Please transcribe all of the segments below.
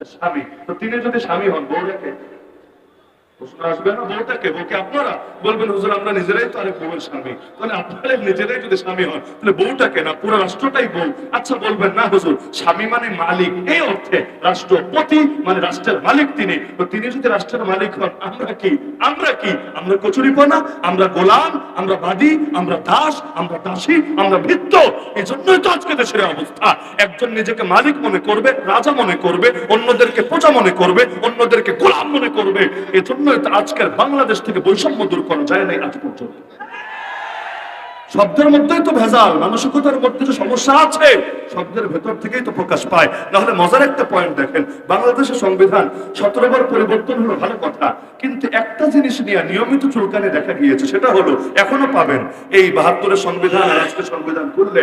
স্বামী। তো তিনি যদি স্বামী হন বউটাকে আসবে না বউটাকে বউকে আপনারা বলবেন, হুজুর, আমরা নিজেরাই তো আরেক বউয়ের স্বামী। তাহলে নিজেরাই যদি স্বামী হন, তাহলে বউটাকে না? পুরো রাষ্ট্রটাই বউ। আচ্ছা বলবেন না, হুজুর, স্বামী মানে মালিক। এই অর্থে রাষ্ট্রপতি মানে রাষ্ট্রের মালিক তিনি। তো তিনি যদি রাষ্ট্রের মালিক হন, আমরা কি? আমরা কি? আমরা কচুরিপনা, আমরা গোলাম, আমরা বাদী, আমরা দাস, আমরা দাসী, আমরা ভিত্ত এই জন্যই তো আজকে দেশের অবস্থা। একজন নিজেকে মালিক মনে করবে, রাজা মনে করবে, অন্যদেরকে প্রজা মনে করবে, অন্যদেরকে গোলাম মনে করবে। এজন্যই তো আজকের বাংলাদেশ থেকে বৈষম্য দূর করা যায় নাই আজ পর্যন্ত। শব্দের মধ্যেই তো ভেজাল, মানসিকতার মধ্যে যে সমস্যা আছে, শব্দের ভেতর থেকেই তো প্রকাশ পায়। নাহলে মজার একটা পয়েন্ট দেখেন, বাংলাদেশের সংবিধান সতেরো বার পরিবর্তন হলো ভালো কথা, কিন্তু একটা জিনিস নিয়ে নিয়মিত চুলকানি দেখা গিয়েছে, সেটা হলো এখনও পাবেন, এই বাহাত্তরের সংবিধান আর আজকের সংবিধান করলে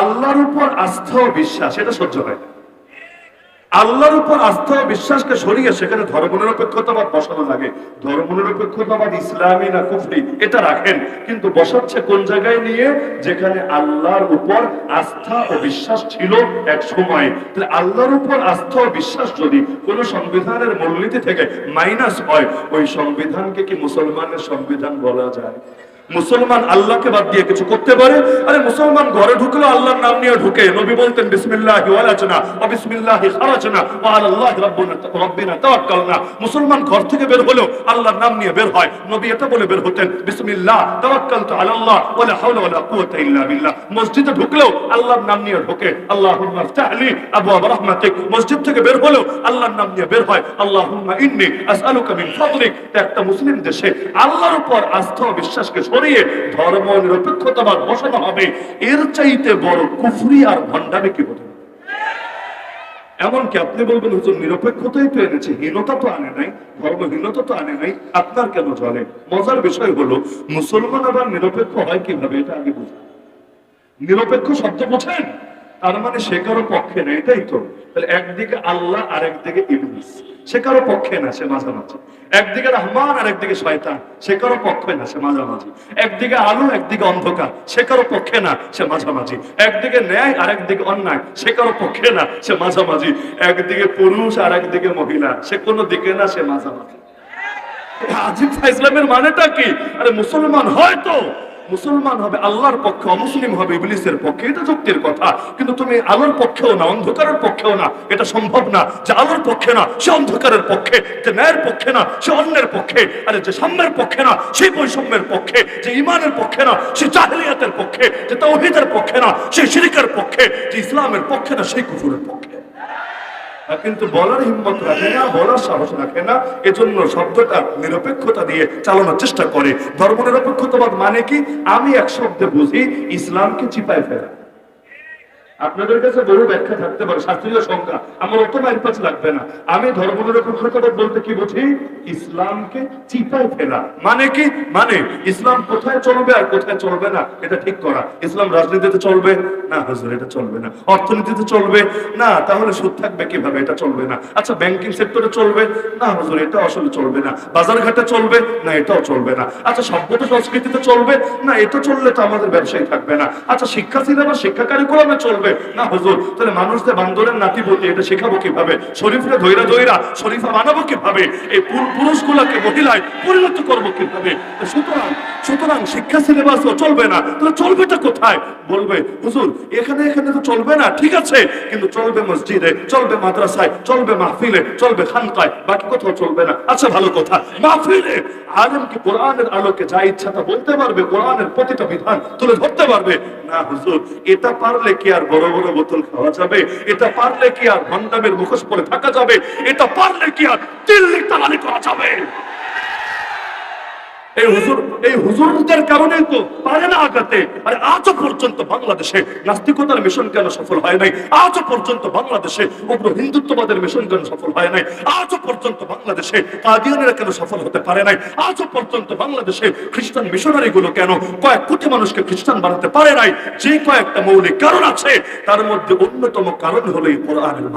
আল্লাহর উপর আস্থা ও বিশ্বাস, এটা সহ্য হয় আল্লাহর উপর আস্থা ও বিশ্বাসকে সরিয়ে সেখানে ধর্মনিরপেক্ষতাবাদ বসানো লাগে। ধর্মনিরপেক্ষতাবাদ ইসলামী না কুফরি, এটা রাখেন। কিন্তু বসাচ্ছে কোন জায়গায় নিয়ে? যেখানে আল্লাহর উপর আস্থা ও বিশ্বাস ছিল এক সময়। তাহলে আল্লাহর উপর আস্থা ও বিশ্বাস যদি কোন সংবিধানের মূলনীতি থেকে মাইনাস হয়, ওই সংবিধানকে কি মুসলমানের সংবিধান বলা যায়? মুসলমান আল্লাহকে বাদ দিয়ে কিছু করতে পারে? আরে মুসলমান ঘরে ঢুকলো, আল্লাহর নাম নিয়ে ঢুকে নবী বলতেন, বিসমিল্লাহি ওয়ালাজনা ওয়া বিসমিল্লাহি খারাজনা ওয়া আলাল্লাহি রাব্বুনা রাব্বিনা তাওয়াক্কালনা। মুসলমান ঘর থেকে বের হলো আল্লাহর নাম নিয়ে বের হয়। নবী এটা বলে বের হতেন, বিসমিল্লাহ তাওয়াক্কালতু আলাল্লাহ ওয়ালা হাওলা ওয়ালা কুওয়াতা ইল্লা বিল্লাহ। মসজিদে ঢুকলেও আল্লাহর নাম নিয়ে ঢোকে, আল্লাহুম্মা ইফতাহলি আবওয়াব রাহমাতিক। মসজিদ থেকে বের হলো আল্লাহর নাম নিয়ে বের হয়, আল্লাহুম্মা ইন্নী আসআলুকা মিন ফাদলিক। একটা মুসলিম দেশে আল্লাহর উপর আস্থা ও বিশ্বাসকে সরিয়ে ধর্ম নিরপেক্ষতাবাদ বসানো হবে, এর চাইতে বড় কুফরি আর ভণ্ডামি কি হতে এমনকি আপনি বলবেন, হুজুর, নিরপেক্ষতাই তো এনেছে, হীনতা তো আনে নাই, ধর্মহীনতা তো আনে নাই, আপনার কেন চলে? মজার বিষয় হলো, মুসলমান আবার নিরপেক্ষ হয় কীভাবে, এটা আগে বুঝুন। নিরপেক্ষ শব্দ বোঝেন? তার মানে সে কারও পক্ষে না এটাই তো। তাহলে একদিকে আল্লাহ আর একদিকে ইবলিস। সে কারও পক্ষে না, সে মাঝামাঝি। একদিকে রহমান আর একদিকে শয়তান। সে কারও পক্ষে না, সে মাঝামাঝি। একদিকে আলো, একদিকে অন্ধকার। সে কারও পক্ষে না, সে মাঝামাঝি। একদিকে ন্যায় আর একদিকে অন্যায়। সে কারও পক্ষে না, সে মাঝামাঝি। একদিকে পুরুষ আর একদিকে মহিলা। সে কোনো দিকে না, সে মাঝামাঝি। আজিব ইসলামের মানেটা কি? আরে মুসলমান হয়তো মুসলমান হবে, আল্লাহর পক্ষে, অমুসলিম হবে, ইবলিসের পক্ষে, এটা যুক্তির কথা। কিন্তু তুমি আলোর পক্ষেও না, অন্ধকারের পক্ষেও না, এটা সম্ভব না যে আলোর পক্ষে না, সে অন্ধকারের পক্ষে, যে ন্যায়ের পক্ষে না, সে অন্যের পক্ষে, আরে যে সাম্যের পক্ষে না, সেই বৈষম্যের পক্ষে, যে ইমানের পক্ষে না, সে জাহিলিয়াতের পক্ষে, যে তৌহিদের পক্ষে না, সে শিরিকের পক্ষে, যে ইসলামের পক্ষে না, সেই কুফুরের পক্ষে। কিন্তু বলার হিম্মত রাখে না, বলার সাহস রাখে না। এজন্য শব্দটা নিরপেক্ষতা দিয়ে চালানোর চেষ্টা করে। ধর্ম নিরপেক্ষতাবাদ মানে কি? আমি এক শব্দে বুঝি, ইসলামকে চিপায় ফেলা। আপনাদের কাছে বহু ব্যাখ্যা থাকতে পারে, শাস্ত্রীয় সংখ্যা। আমার অত মাইল পাঁচ লাগবে না। আমি ধর্ম নিরপেক্ষতাবাদ বলতে কি বুঝি? ইসলামকে চিপায় ফেলা। মানে কি? মানে ইসলাম কোথায় চলবে আর কোথায় চলবে না? এটা ঠিক করা। ইসলাম রাজনীতিতে চলবে? না, হুজুর, এটা চলবে না। অর্থনীতিতে চলবে? না, তাহলে সুদ থাকবে কীভাবে? এটা চলবে না। আচ্ছা ব্যাংকিং সেক্টরে চলবে? না, হুজুর, এটা আসলে চলবে না। বাজার ঘাটে চলবে? না, এটাও চলবে না। আচ্ছা সভ্যতা সংস্কৃতিতে চলবে? না, এটা চললে তো আমাদের ব্যবসায়ী থাকবে না। আচ্ছা শিক্ষা সিলেবাস শিক্ষা কারিকুলামে চলবে? না, হুজুর, তাহলে মানুষদের বান্দরের নাতিপতি এটা শেখাবো কীভাবে? শরীফরে ধৈরা ধৈরা শরীফা বানাবো কীভাবে? এই পুর- পুরুষগুলোকে, মহিলায় পরিণত করব কীভাবে? সুতরাং সুতরাং শিক্ষা সিলেবাসও চলবে না। তাহলে চলবেটা কোথায়? বলবে, হুজুর, এখানে এখানে তো চলবে না, ঠিক আছে, কিন্তু চলবে মসজিদে, চলবে মাদ্রাসায়, চলবে মাহফিলে, চলবে খানকায়, বাকি কোথাও চলবে না। আচ্ছা ভালো কথা। মাহফিলে আলেম কি কোরআনের আলোকে যা ইচ্ছা তা বলতে পারবে, কোরআনের প্রতিটা বিধান তুলে ধরতে পারবে। না, হুজুর। এটা পারলে কি আর বড় বড় বোতল খাওয়া যাবে? এটা পারলে কি আর ভণ্ডামের মুখোশ পরে থাকা যাবে? এটা পারলে কি আর দিল্লি তালানি করা যাবে? এই হুজুর, এই হুজুরদের কারণে তো পারে না আগাতে আর আজও পর্যন্ত বাংলাদেশে নাস্তিকতার মিশন কেন সফল হয় নাই? আজও পর্যন্ত বাংলাদেশে উগ্র হিন্দুত্ববাদের মিশন কেন সফল হয় নাই? আজও পর্যন্ত বাংলাদেশে কাদিয়ানেরা কেন সফল হতে পারে নাই? আজও পর্যন্ত বাংলাদেশে খ্রিস্টান মিশনারি গুলো কেন কয়েক কোটি মানুষকে খ্রিস্টান বানাতে পারে নাই? যে কয়েকটা মৌলিক কারণ আছে, তার মধ্যে অন্যতম কারণ হলো এই কোরআনের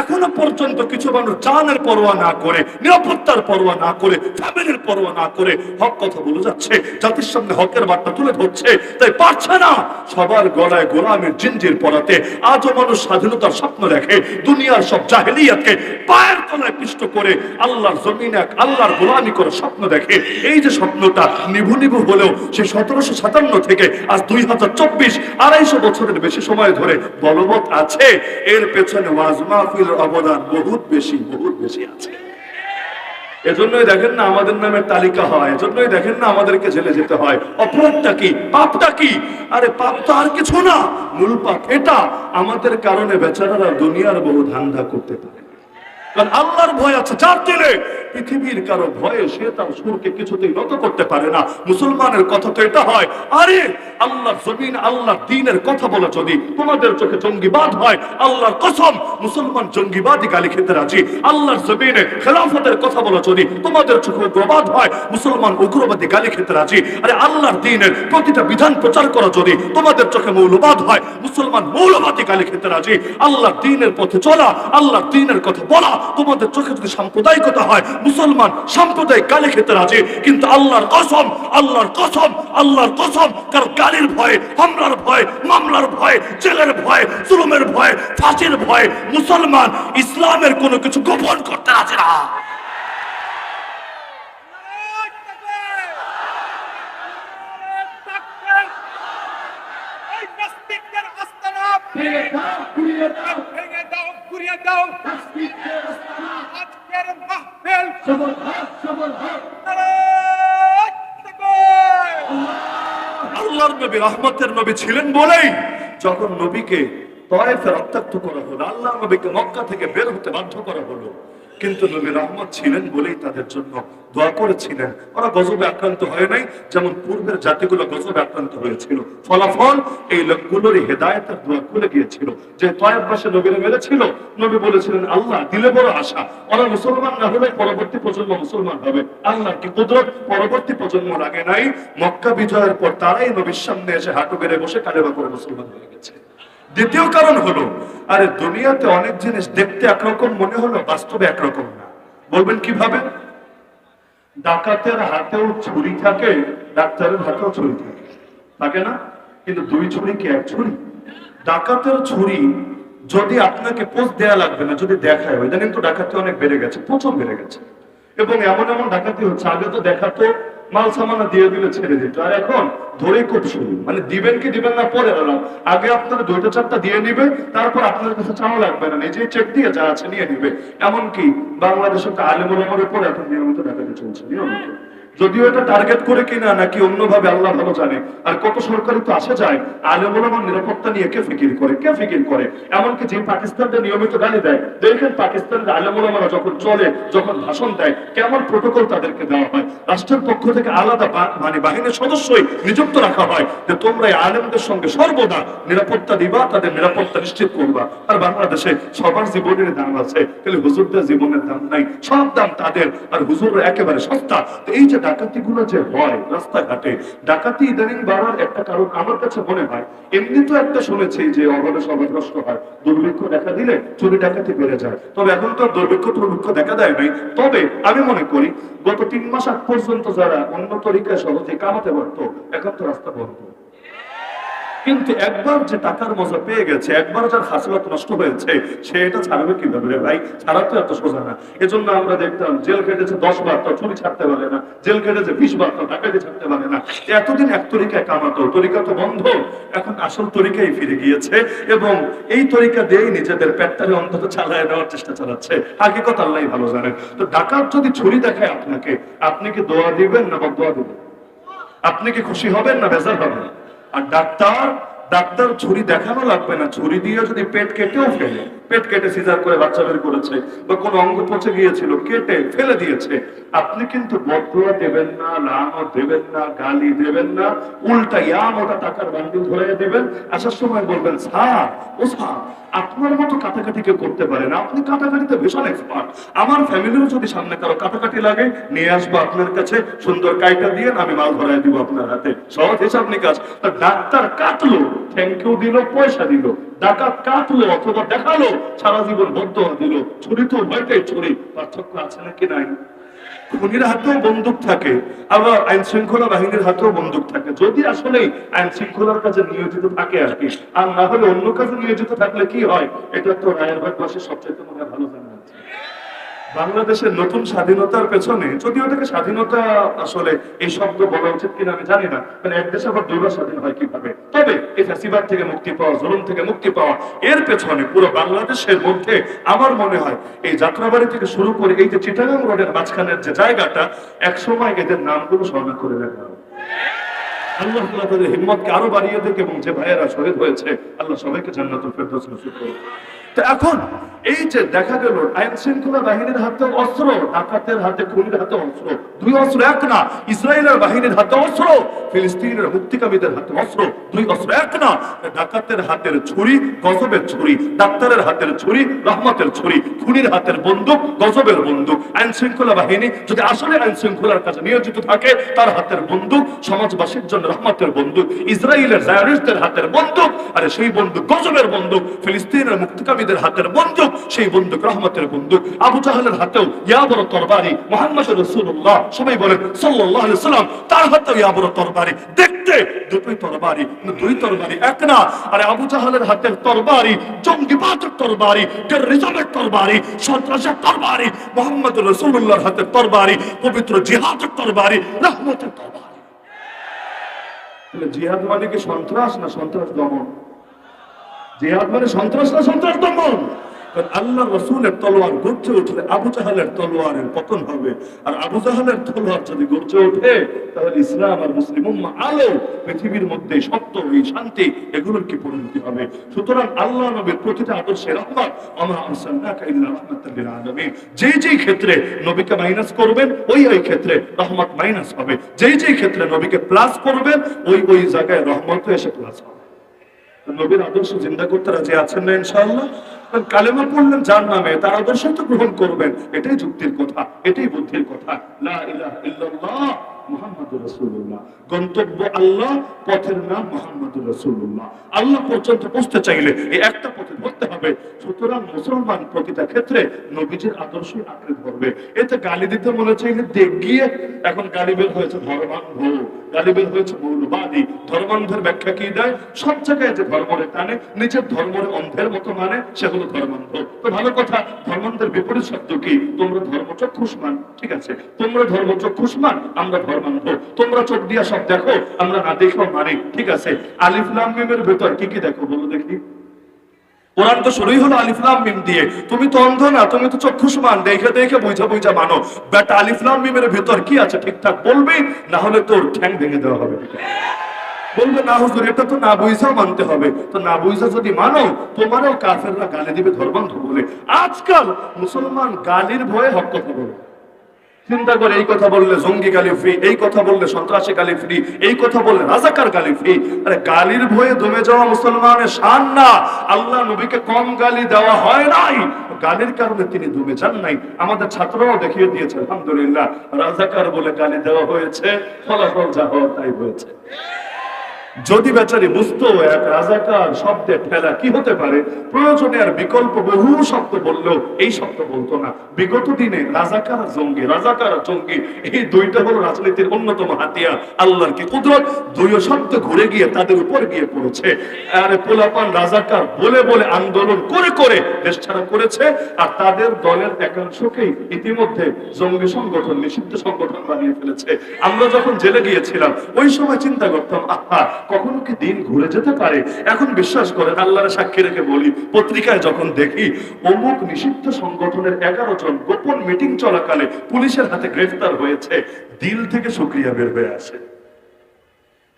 এখনও পর্যন্ত কিছু মানুষ জানের পরোয়া না করে, নিরাপত্তার পরোয়া না করে, ফ্যামিলির পরোয়া না করে হক কথা বলে যাচ্ছে, জাতির সামনে হকের বার্তা তুলে ধরছে, তাই পারছে না সবার গলায় গোলামের জিঞ্জির পরাতে। আজও মানুষ স্বাধীনতার স্বপ্ন দেখে, দুনিয়ার সব জাহেলিয়াতকে পায়ের তলায় পিষ্ট করে আল্লাহর জমিন এক আল্লাহর গোলামি করে স্বপ্ন দেখে। এই যে স্বপ্নটা নিভু নিভু হলেও সে সতেরোশো সাতান্ন থেকে আজ দুই হাজার চব্বিশ আড়াইশো বছরের বেশি সময় ধরে বলবৎ আছে। এর পেছনে ওয়াজ অবদান বহুত বেশি বহুত বেশি আছে। এজন্যই দেখেন না আমাদের নামের তালিকা হয় এজন্যই দেখেন না আমাদেরকে জেলে যেতে হয়। অপরাধটা কি? পাপটা কি? আরে পাপ তো আর কিছু না মূল পাপ এটা। আমাদের কারণে বেচারারা দুনিয়ার বহু ধান্দা করতে পারে। কারণ আল্লাহর ভয় আছে যার দিলে পৃথিবীর কারও ভয়ে সে তার সুরকে কিছুতেই নত করতে পারে না। মুসলমানের কথা তো এটা হয়। আরে আল্লাহ জমিন আল্লাহ দিনের কথা বলে যদি। তোমাদের চোখে জঙ্গিবাদ হয়, আল্লাহর কসম, মুসলমান জঙ্গিবাদই গালি খেতে রাজি। আল্লাহর জমিনে খেলাফতের কথা বলে যদি। তোমাদের চোখে উগ্রবাদ হয়, মুসলমান উগ্রবাদী গালি খেতে রাজি। আরে, আল্লাহর দিনের প্রতিটা বিধান প্রচার করা যদি। তোমাদের চোখে মৌলবাদ হয়, মুসলমান মৌলবাদী গালি খেতে রাজি। আল্লাহর দিনের পথে চলা, আল্লাহর দিনের কথা বলা তোমাদের চোখে যদি সাম্প্রদায়িকতা হয় মুসলমান সাম্প্রদায়িক গালি খেতে রাজি কিন্তু আল্লাহর কসম আল্লাহর কসম আল্লাহর কসম কার গালির ভয়ে হামলার ভয় মামলার ভয় জেলের ভয় জুলুমের ভয় ফাঁসির ভয় মুসলমান ইসলামের কোনো কিছু গোপন করতে রাজি না। দাও ভেঙে দাও। ঘুরিয়ে দাও। আজকের আল্লাহর নবী ছিলেন বলেই যখন নবীকে তয়েফে রক্তাক্ত করা হলো আল্লাহ নবীকে মক্কা থেকে বের হতে বাধ্য করা হলো কিন্তু নবী রহমত ছিলেন বলেই তাদের জন্য দোয়া করেছিলেন। ওরা গজবে আক্রান্ত হয় নাই, যেমন পূর্বের জাতিগুলো গজবে আক্রান্ত হয়েছিল। ফলাফল এই লোকগুলোরই হেদায়তের দোয়া খুলে গিয়েছিল যে তয়েব মাসে নবীরা মেরেছিল, নবী বলেছিলেন, আল্লাহ, দিলে বড় আশা। ওরা মুসলমান না হলে পরবর্তী প্রজন্ম মুসলমান হবে। আল্লাহ কি কুদরত? পরবর্তী প্রজন্ম লাগে নাই। মক্কা বিজয়ের পর তারাই নবীর সামনে এসে হাঁটু বেড়ে বসে কালেমা করে মুসলমান হয়ে গেছে। দ্বিতীয় কারণ হলো, আরে দুনিয়াতে অনেক জিনিস দেখতে একরকম, মনে হলো বাস্তবে একরকম না। বলবেন কীভাবে? ডাকাতের হাতেও ছুরি থাকে, ডাক্তারের হাতেও ছুরি থাকে। থাকে না? কিন্তু দুই ছুরি কি এক ছুরি? ডাকাতের ছুরি যদি আপনাকে পোস্ট দেয়া লাগবে না, যদি দেখায় ইদানিং তো ডাকাতি অনেক বেড়ে গেছে, প্রচুর বেড়ে গেছে। এবং এমন এমন ডাকাতি হচ্ছে, আগে তো দেখাতো মাল সামানা দিয়ে দিলে ছেড়ে দিত। আর এখন ধরে খুব শুরু। মানে দিবেন কি দিবেন না, পরে এলাম আগে আপনারা দুইটা চারটা দিয়ে নিবে, তারপর আপনার কাছে চাওয়া লাগবে না। নিজেই চেক দিয়ে যা আছে নিয়ে নিবে। এমনকি বাংলাদেশের তো আলেমুলামার উপর এখন নিয়মিত ডাকাতি চলছে, নিয়মিত। যদিও এটা টার্গেট করে কিনা নাকি অন্যভাবে আল্লাহ ভালো জানে। আর কত সরকারি তো আসে যায় আলেমুলামার নিরাপত্তা নিয়ে কে ফিকির করে, কে ফিকির করে? এমনকি যে পাকিস্তানটা নিয়মিত গালি দেয়, দেখেন পাকিস্তানের আলেমুলামারা যখন চলে, যখন ভাষণ দেয়, কেমন প্রোটোকল তাদেরকে দেওয়া হয়? রাষ্ট্রের পক্ষ থেকে আলাদা মানে বাহিনীর সদস্যই নিযুক্ত রাখা হয় যে তোমরা এই আলেমদের সঙ্গে সর্বদা নিরাপত্তা দিবা, তাদের নিরাপত্তা নিশ্চিত করবা। আর বাংলাদেশে সবার জীবনের দাম আছে কিন্তু হুজুরদের জীবনের দাম নাই, সব দাম তাদের। আর হুজুর একেবারে সস্তা। এই যে ডাকাতি গুলো যে হয় রাস্তাঘাটে, ডাকাতি ইদানিং বাড়ার একটা কারণ আমার কাছে মনে হয়, এমনি তো একটা শুনেছি যে অভাবে সবাগ্রস্ত হয়, দুর্ভিক্ষ দেখা দিলে চুরি ডাকাতি বেড়ে যায়। তবে এখন তো দুর্ভিক্ষ দুর্ভিক্ষ দেখা দেয় নাই। তবে আমি মনে করি, গত তিন মাস আগ পর্যন্ত যারা অন্য তরিকায় সহজে কামাতে পারতো, এখন তো রাস্তা বন্ধ। কিন্তু একবার যে টাকার মজা পেয়ে গেছে, একবার যার হাসিলত নষ্ট হয়েছে, সে এটা ছাড়বে কীভাবে রে ভাই? ছাড়া তো এত সোজা না। এজন্য আমরা দেখতাম, জেল কেটেছে দশ বার তো চুরি ছাড়তে পারে না। জেল কেটেছে বিশ বার তো টাকাতে ছাড়তে পারে না। এতদিন এক তরিকায় কামাতো তরিকা তো বন্ধ। এখন আসল তরিকাই ফিরে গিয়েছে এবং এই তরিকা দিয়েই নিজেদের পেটটারে অন্তত চালায় নেওয়ার চেষ্টা চালাচ্ছে। হাকিকত আল্লাহ ভালো জানেন তো ডাকাত যদি ছুরি দেখায় আপনাকে, আপনি কি দোয়া দিবেন না বা দোয়া দিবেন? আপনি কি খুশি হবেন না বেজার হবেন? আর ডাক্তার ডাক্তার ছুরি দেখানো লাগবে না। ছুরি দিয়ে যদি পেট কেটেও ফেলে। পেট কেটে সিজার করে বাচ্চা বের করেছে বা কোনো অঙ্গ পচে গিয়েছিল, কেটে ফেলে দিয়েছে। আপনি কিন্তু বদুয়া দেবেন না লামও দেবেন না, গালি দেবেন না, উল্টা ইয়া মোটা টাকার বান্ডিল ধরে দেবেন। আসার সময় বলবেন, স্যার ও স্যার আপনার মতো কাটাকাটি কেউ করতে পারে না। আপনি কাটাকাটিতে ভীষণ এক্সপার্ট আমার ফ্যামিলিরও যদি সামনে কারও কাটাকাটি লাগে, নিয়ে আসব আপনার কাছে। সুন্দর কাইটা দিয়ে আমি মাল ধরাই দিব আপনার হাতে। সহজ হিসাব নিকাশ। ডাক্তার কাটলো থ্যাংক ইউ দিল, পয়সা দিল। ডাকাত কাটলো অথবা দেখাল? সারা জীবন বদ্ধ দিল ছুরি তো উভয়টাই ছুরি। পার্থক্য আছে নাকি নাই? খুনির হাতেও বন্দুক থাকে। আবার আইন শৃঙ্খলা বাহিনীর হাতেও বন্দুক থাকে। যদি আসলে আইন শৃঙ্খলার কাজে নিয়োজিত থাকে আর কি। আর না হলে অন্য কাজে নিয়োজিত থাকলে কি হয়? এটা তো রায়ের ভাগবাসী সবচেয়ে মনে ভালো জানা। আছে বাংলাদেশের নতুন স্বাধীনতার পেছনে, যদিও এটাকে স্বাধীনতা আসলে এই শব্দ বলা উচিত কিনা আমি জানি না মানে এক দেশ আবার দুইবার স্বাধীন হয় কীভাবে তবে এই ফ্যাসিবাদ থেকে মুক্তি পাওয়া, জুলুম থেকে মুক্তি পাওয়া, এর পেছনে পুরো বাংলাদেশের মধ্যে আমার মনে হয় এই যাত্রাবাড়ি থেকে শুরু করে এই যে চিটাগাং রোডের মাঝখানের যে জায়গাটা, একসময় এদের নামগুলো স্মরণ করে রাখা। আল্লাহ তাদের হিম্মতকে আরও বাড়িয়ে দেখ এবং যে ভাইয়েরা শহীদ হয়েছে, আল্লাহ সবাইকে জান্নাতুল ফেরদৌস নসিব করুন এখন এই যে দেখা গেল, আইন শৃঙ্খলা বাহিনীর হাতে অস্ত্র ডাকাতের হাতে, খুনির হাতে অস্ত্র, দুই অস্ত্র এক না, ইসরায়েলের বাহিনীর হাতে অস্ত্র, ফিলিস্তিনের মুক্তিকামীদের হাতে অস্ত্র, দুই অস্ত্র এক না, ডাকাতের হাতের ছুরি, গজবের ছুরি, ডাক্তারের হাতের ছুরি, রহমতের ছুরি, খুনির হাতের বন্দুক, গজবের বন্দুক। আইন শৃঙ্খলা বাহিনী যদি আসলে আইন শৃঙ্খলার কাজে নিয়োজিত থাকে, তার হাতের বন্দুক, সমাজবাসীর জন্য রহমতের বন্দুক, ইসরায়েলের জায়ারিস্টদের হাতের বন্দুক, আরে সেই বন্দুক, গজবের বন্দুক, ফিলিস্তিনের মুক্তিকামীদের হাতের বন্দুক, সেই বন্দুক রহমতের বন্দুক। আবু জাহালের হাতেও, ইয়া বড় তরবারি, মোহাম্মদ রসুল্লাহ সবাই বলেন সাল্লাহ সাল্লাম, তার হাতেও ইয়া বড় তরবারি। দেখতে দুটোই তরবারি, দুই তরবারি, এক না। আরে আবু জাহালের হাতের তরবারি, জঙ্গিবাদের তরবারি টেররিজমের তরবারি, সন্ত্রাসের তরবারি, মোহাম্মদ রসুল্লাহর হাতের তরবারি, পবিত্র জিহাদের তরবারি, রহমতের তরবারি। জিহাদ মানে কি সন্ত্রাস না সন্ত্রাস দমন? জিহাদ মানে সন্ত্রাস না সন্ত্রাস দমন? আল্লাহ রসুলের তলোয়ার গর্জে উঠলে আবু জাহালের তলোয়ারের পতন হবে। আর আবু জাহালের তলোয়ার যদি ওঠে, তাহলে ইসলাম আর মুসলিম আলো, পৃথিবীর মধ্যে সত্য শান্তি এগুলোর কি পরিণতি হবে। সুতরাং আল্লাহ নবীর প্রতিটা রহমত। যেই যেই ক্ষেত্রে নবীকে মাইনাস করবেন, ওই ওই ক্ষেত্রে রহমত মাইনাস হবে। যে যেই ক্ষেত্রে নবীকে প্লাস করবেন, ওই ওই জায়গায় রহমত এসে প্লাস হবে। নবীর আদর্শ জিন্দা করতে রাজি আছেন না ইনশাআল্লাহ। কালেমা পড়লেন যার নামে, তার আদর্শ তো গ্রহণ করবেন। এটাই যুক্তির কথা, এটাই বুদ্ধির কথা। লা ইলাহা ইল্লাল্লাহ। মুহাম্মাদুর রাসূলুল্লাহ। গন্তব্য আল্লাহ, পথের নাম রাসূলুল্লাহ। আল্লাহ পর্যন্ত পৌঁছতে চাইলে এই একটা পথে ধরতে হবে। সুতরাং মুসলমান প্রতিটা ক্ষেত্রে আঁকড়ে ধরবে এতে গালি দিতে মনে চাইলে দেখ গিয়ে এখন গালি বের হয়েছে ধর্মান্ধ। গালি বের হয়েছে মৌলবাদী। ধর্মান্ধের ব্যাখ্যা কি দেয়? সব জায়গায় যে ধর্মরে টানে, নিজের ধর্মরে অন্ধের মতো মানে সেগুলো ধর্মান্ধ। তো ভালো কথা, ধর্মান্ধের বিপরীত শব্দ কি? তোমরা ধর্মচক্ষুষ্মান, ঠিক আছে? তোমরা ধর্মচক্ষুষ্মান, আমরা ধর্মান্ধ তোমরা চোখ দিয়া সব দেখো, আমরা না দেখো মানি। ঠিক আছে? আলিফ মিমের ভেতর কি কি দেখো বলো দেখি। কোরআন তো শুরুই হলো আলিফলাম মিম দিয়ে। তুমি তো অন্ধ না, তুমি তো চক্ষুষ্মান। দেখে দেখে বুঝা বুঝা মানো। বেটা আলিফলাম মিমের ভেতর কি আছে ঠিকঠাক বলবি? না হলে তোর ঠ্যাং ভেঙে দেওয়া হবে। বলবে, না হুজুর, এটা তো না বুঝাও মানতে হবে। তো না বুঝা যদি মানো, তোমারও কাফেররা গালি দিবে ধর্মান্ধ বলে। আজকাল মুসলমান গালির ভয়ে হক কথা বলে। চিন্তা করে এই কথা বললে জঙ্গি গালি ফ্রি এই কথা বললে সন্ত্রাসী গালি ফ্রি এই কথা বললে রাজাকার গালি ফ্রি আরে গালির ভয়ে দমে যাওয়া মুসলমানের শান না। আল্লাহ নবীকে কম গালি দেওয়া হয় নাই। গালির কারণে তিনি দমে যান নাই। আমাদের ছাত্ররাও দেখিয়ে দিয়েছে, আলহামদুলিল্লাহ। রাজাকার বলে গালি দেওয়া হয়েছে, ফলাফল যা হওয়া তাই হয়েছে। যদি বেচারি বুঝতো এক রাজাকার শব্দে ঠেলা কি হতে পারে? প্রয়োজনে আর বিকল্প বহু শব্দ বললেও এই শব্দ বলতো না। বিগত দিনে রাজাকার জঙ্গি রাজাকার জঙ্গি, এই দুইটা হলো রাজনীতির অন্যতম হাতিয়ার। আল্লাহর কি কুদরত? দুই শব্দ ঘুরে গিয়ে তাদের উপর গিয়ে পড়েছে। আরে পোলাপান রাজাকার বলে বলে আন্দোলন করে করে দেশ ছাড়া করেছে, আর তাদের দলের একাংশকেই ইতিমধ্যে জঙ্গি সংগঠন, নিষিদ্ধ সংগঠন বানিয়ে ফেলেছে। আমরা যখন জেলে গিয়েছিলাম, ওই সময় চিন্তা করতাম, আহা কখনো কি দিন ঘুরে যেতে পারে? এখন বিশ্বাস করে আল্লাহর সাক্ষী রেখে বলি, পত্রিকায় যখন দেখি, অমুক নিষিদ্ধ সংগঠনের এগারো জন গোপন মিটিং চলাকালে পুলিশের হাতে গ্রেফতার হয়েছে, দিল থেকে সুক্রিয়া বের হয়ে আসে।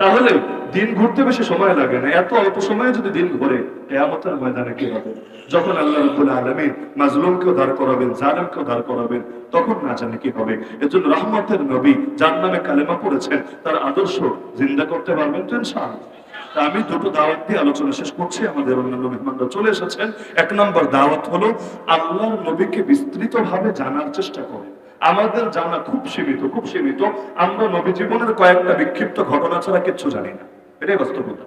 তাহলে দিন ঘুরতে বেশি সময় লাগে না। এত অল্প সময়ে যদি দিন ঘুরে, কেয়ামতের ময়দানে কি হবে? যখন আল্লাহ রব্বুল আলমী মাজলুমকেও দাঁড় করাবেন, জালেমকেও দাঁড় করাবেন, তখন না জানে কি হবে। এজন্য রহমতের নবী যার নামে কালেমা পড়েছেন, তার আদর্শ জিন্দা করতে পারবেন তো আমি দুটো দাওয়াত দিয়ে আলোচনা শেষ করছি। আমাদের অন্যান্য মেহমানরা চলে এসেছেন। এক নম্বর দাওয়াত হলো, আল্লাহর নবীকে বিস্তৃত ভাবে জানার চেষ্টা করে। আমাদের জানা খুব সীমিত খুব সীমিত। আমরা নবী জীবনের কয়েকটা বিক্ষিপ্ত ঘটনা ছাড়া কিচ্ছু জানি না। এটাই বাস্তবতা।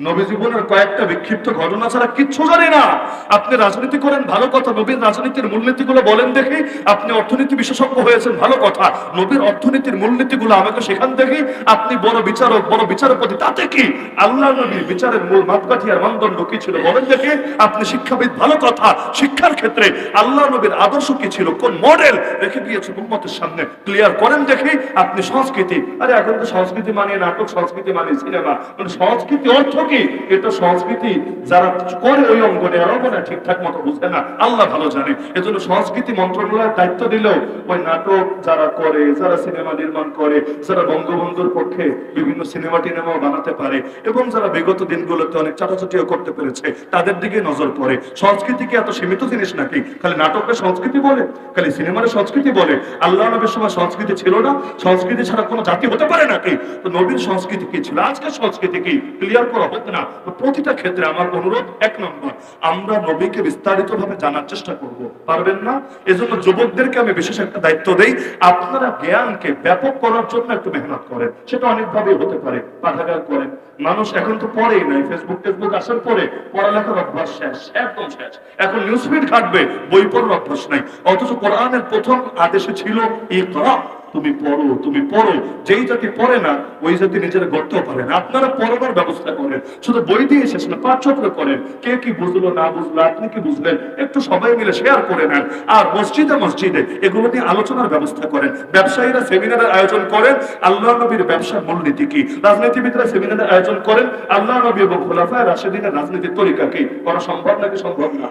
নবী জীবনের কয়েকটা বিক্ষিপ্ত ঘটনা ছাড়া কিচ্ছু জানি না। আপনি রাজনীতি করেন, ভালো কথা। নবীর রাজনীতির মূলনীতিগুলো বলেন দেখে। আপনি অর্থনীতি বিশেষজ্ঞ হয়েছেন, ভালো কথা। নবীর অর্থনীতির মূলনীতিগুলো আমাকে সেখান থেকে আপনি বড় বিচারক, বড় বিচারপতি, তাতে কি? আল্লাহ নবীর বিচারের মূল মাপকাঠি আর মানদণ্ড কি ছিল বলেন দেখে। আপনি শিক্ষাবিদ, ভালো কথা। শিক্ষার ক্ষেত্রে আল্লাহ নবীর আদর্শ কি ছিল? কোন মডেল? রেখে দিয়েছে উম্মতের সামনে। ক্লিয়ার করেন দেখে। আপনি সংস্কৃতি। আরে এখন তো সংস্কৃতি মানে নাটক, সংস্কৃতি মানে সিনেমা। সংস্কৃতি অর্থ কি? এটা সংস্কৃতি যারা করে ওই অঙ্গনে অঙ্গনে ঠিকঠাক মতো বুঝে না। আল্লাহ ভালো জানে। এজন্য সংস্কৃতি মন্ত্রণালয়ের দায়িত্ব দিলেও ওই নাটক যারা করে, যারা সিনেমা নির্মাণ করে, যারা বঙ্গবন্ধুর পক্ষে বিভিন্ন সিনেমা টিনেমাও বানাতে পারে, এবং যারা বিগত দিনগুলোতে অনেক চাটাচাটিও করতে পেরেছে, তাদের দিকে নজর পড়ে। সংস্কৃতি কি এত সীমিত জিনিস নাকি? খালি নাটকের সংস্কৃতি বলে? খালি সিনেমার সংস্কৃতি বলে? আল্লাহ নবীর সময় সংস্কৃতি ছিল না? সংস্কৃতি ছাড়া কোনো জাতি হতে পারে নাকি? তো নবীর সংস্কৃতি কি ছিল? আজকের সংস্কৃতি কি? ক্লিয়ার করা। হতো না। প্রতিটা ক্ষেত্রে আমার অনুরোধ এক নম্বর, আমরা নবীকে বিস্তারিত ভাবে জানার চেষ্টা করব। পারবেন না? এজন্য যুবকদেরকে আমি বিশেষ একটা দায়িত্ব দেই, আপনারা জ্ঞানকে ব্যাপক করার জন্য একটু মেহনত করেন। সেটা অনেকভাবে হতে পারে পাঠাগার করেন। মানুষ এখন তো পড়েই নাই ফেসবুক টেসবুক আসার পরে পড়ালেখার অভ্যাস শেষ, একদম শেষ। এখন নিউজ ফিড ঘাটবে, বই পড়ার অভ্যাস নাই। অথচ কোরআনের প্রথম আদেশে ছিল, ইকরা তুমি পড়ো তুমি পড়ো। যেই জাতি পড়ে না, ওই জাতি নিজেরা গড়তেও পারে না। আপনারা পড়াবার ব্যবস্থা করেন। শুধু বই দিয়ে শেষ না, পাঠচক্র করেন। কে কি বুঝলো, না বুঝলো, আপনি কি বুঝলেন, একটু সবাই মিলে শেয়ার করে নেন। আর মসজিদে মসজিদে এগুলো নিয়ে আলোচনার ব্যবস্থা করেন। ব্যবসায়ীরা সেমিনারের আয়োজন করেন। আল্লাহ নবীর ব্যবসার মূলনীতি কি? রাজনীতিবিদরা সেমিনারের আয়োজন করেন। আল্লাহ নবী এবং খোলাফায় রাশেদিনের রাজনীতির তরিকা কি? করা সম্ভব নাকি সম্ভব না?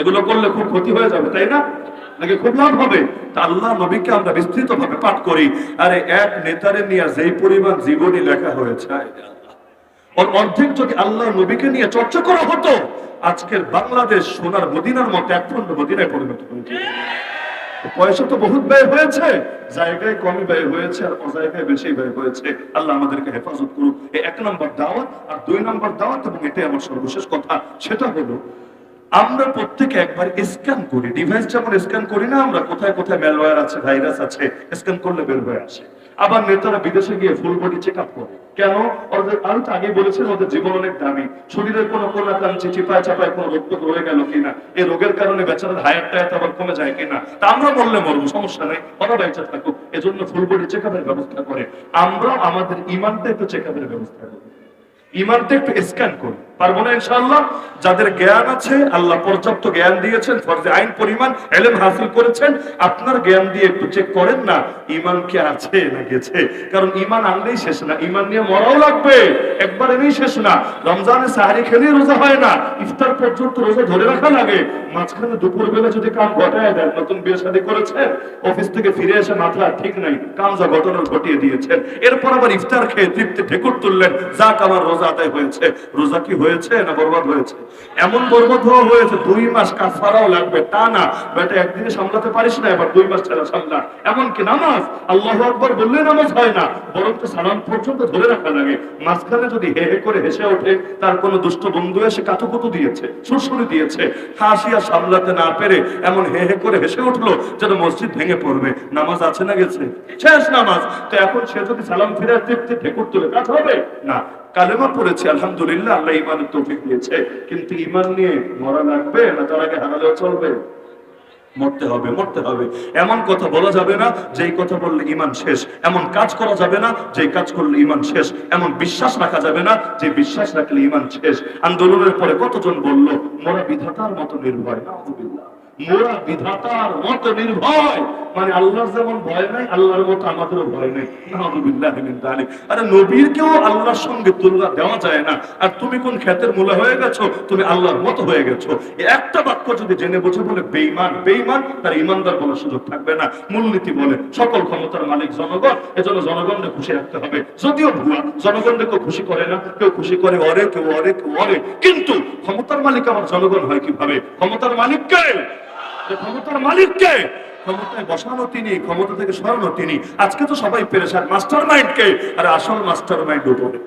এগুলো করলে খুব ক্ষতি হয়ে যাবে, তাই না? নাকি খুব লাভ হবে। তা আল্লাহ নবীকে আমরা বিস্তৃত ভাবে পাঠ করি। আরে, এক নেতারে নিয়ে যেই পরিমাণ জীবনী লেখা হয়েছে ওর অর্ধেক যদি আল্লাহ নবীকে নিয়ে চর্চা করা হতো, আজকের বাংলাদেশ সোনার মদিনার মতো মদিনায় পরিণত পয়সা তো বহুত ব্যয় হয়েছে, জায়গায় কমই ব্যয় হয়েছে আর অজায়গায় বেশি ব্যয় হয়েছে। আল্লাহ আমাদেরকে হেফাজত করুক। এক নম্বর দাওয়াত আর দুই নম্বর দাওয়াত এবং এটাই আমার সর্বশেষ কথা। সেটা হলো আমরা প্রত্যেকে একবার স্ক্যান করি। ডিভাইস যেমন স্ক্যান করি না, আমরা কোথায় কোথায় ম্যালওয়্যার আছে ভাইরাস আছে স্ক্যান করলে বের হয়ে আসে। আবার নেতারা বিদেশে গিয়ে ফুল বডি চেক আপ করে। কেন? ওদের আমি তো আগে বলেছেন, ওদের জীবন অনেক দামি। শরীরের কোনো কোনা চিপায় চাপায় কোনো রোগ রয়ে গেল কিনা? এই রোগের কারণে বেচারার হায়ার টায়ার আবার কমে যায় কিনা? তা আমরা বললে মরবো, সমস্যা নেই, ওরা বেঁচে থাকুক। এজন্য ফুল বডি চেক আপের ব্যবস্থা করে। আমরা আমাদের ইমানটা একটু চেক আপের ব্যবস্থা করি। ইমানটা একটু স্ক্যান করি। পারব না যাদের জ্ঞান আছে, আল্লাহ পর্যাপ্ত জ্ঞান দিয়েছেন, ফরজে আইন পরিমাণ, এলেম হাসিল করেছেন। আপনার জ্ঞান দিয়ে একটু চেক করেন না ইমান কি আছে না গেছে। কারণ ইমান আনলেই শেষ না ইমান নিয়ে মরাও লাগবে। একবার এনেই শেষ না। রমজানে সাহারি রোজা হয় না। ইফতার পর্যন্ত রোজা ধরে রাখা লাগে। মাঝখানে দুপুর বেলা যদি কাম ঘটায় দেন, নতুন বিয়ে শাদী করেছেন, অফিস থেকে ফিরে এসে মাথা ঠিক নাই, কাম যা ঘটনা ঘটিয়ে দিয়েছেন। এরপর আবার ইফতার খেয়ে তৃপ্তি ঠেকুর তুললেন, যাক আমার রোজা আদায় হয়েছে। রোজা কি হয়েছে না বরবাদ হয়েছে? এমন বরবাদ হওয়া হয়েছে, দুই মাস কাফারাও লাগবে। তা না, বেটা একদিনে সামলাতে পারিস না, এবার দুই মাস ছাড়া সামলা। এমনকি নামাজ? আল্লাহ আকবর বললে নামাজ হয় না। বরং তো সালাম পর্যন্ত ধরে রাখা লাগে। মাঝখানে যদি হে হে করে হেসে ওঠে, তার কোনো দুষ্ট বন্ধু এসে কাতুকুতু দিয়েছে, সুরসুরি দিয়েছে। হাসিয়া সামলাতে না পেরে এমন হে হে করে হেসে উঠল যেন মসজিদ ভেঙে পড়বে। নামাজ আছে না গেছে? শেষ নামাজ। তো এখন সে যদি সালাম ফিরে তৃপ্তি ঠেকুর তুলে কাজ হবে না। কালেমা পড়েছে, আলহামদুলিল্লাহ, আল্লাহ ইমানের তৌফিক দিয়েছে। কিন্তু ইমান নিয়ে মরা লাগবে না তার আগে হারালেও চলবে? মরতে হবে মরতে হবে। এমন কথা বলা যাবে না, যেই কথা বললে ইমান শেষ। এমন কাজ করা যাবে না, যেই কাজ করলে ইমান শেষ। এমন বিশ্বাস রাখা যাবে না, যে বিশ্বাস রাখলে ইমান শেষ। আন্দোলনের পরে কতজন বলল, মরা বিধাতার মতো নির্ভয় না মোরা বিধাতার মতো নির্ভয়। মানে আল্লাহর যেমন ভয় নাই, আল্লাহর মতো আমাদেরও ভয় আরে নবীর কেউ আল্লাহর সঙ্গে তুলনা দেওয়া যায় না। আর তুমি কোন মূলে হয়ে গেছো? তুমি আল্লাহর হয়ে গেছো। একটা বাক্য যদি জেনে বুঝে বলে, বেঈমান বেঈমান, তার ইমানদার বলার সুযোগ থাকবে না। মূলনীতি বলে, সকল ক্ষমতার মালিক জনগণ, এজন্য জনগণকে খুশি রাখতে হবে। যদিও ভুয়া, জনগণকে কেউ খুশি করে না। কেউ খুশি করে অরে, কেউ অরে কেউ অরে। কিন্তু ক্ষমতার মালিক আমার জনগণ হয় কীভাবে? ক্ষমতার মালিক কে যে ক্ষমতার মালিক কে ক্ষমতায় বসানো তিনি, ক্ষমতা থেকে সরানো তিনি। আজকে তো সবাই পেরেছেন মাস্টার মাইন্ড কে, আর আসল মাস্টার মাইন্ড উপরে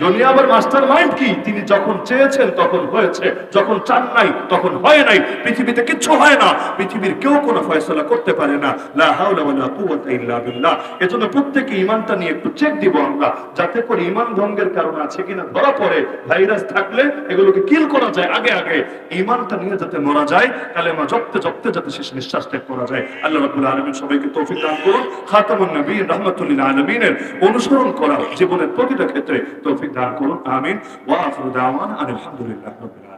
দুনিয়া আবার মাস্টার মাইন্ড কি? তিনি যখন চেয়েছেন তখন হয়েছে। যখন চান নাই তখন হয় নাই। পৃথিবীতে কিচ্ছু হয় না। পৃথিবীর কেউ কোনো ফয়সলা করতে পারে না। লা হাওলা ওয়ালা কুওয়াতা ইল্লা বিল্লাহ। এজন্য প্রত্যেকে ঈমানটা নিয়ে একটু চেক দিব আমরা। যাতে করে ঈমান ভঙ্গের কারণ আছে কিনা ধরা পড়ে। ভাইরাস থাকলে এগুলোকে কিল করা যায় আগে আগে। ঈমানটা নিয়ে যাতে মরা যায় তাহলে কালেমা জপতে জপতে যাতে শেষ নিঃশ্বাস ত্যাগ করা যায়। আল্লাহ রাব্বুল আলামিন সবাইকে তৌফিক দান করুন। খাতামুন নবীন রাহমাতুল্লিল আলামিনের অনুসরণ করা জীবনের প্রতিটা ক্ষেত্রে তৌফিক দান করুন আমিন। ওয়া আখিরু দাওয়ানা আলহামদুলিল্লাহ আলামিন।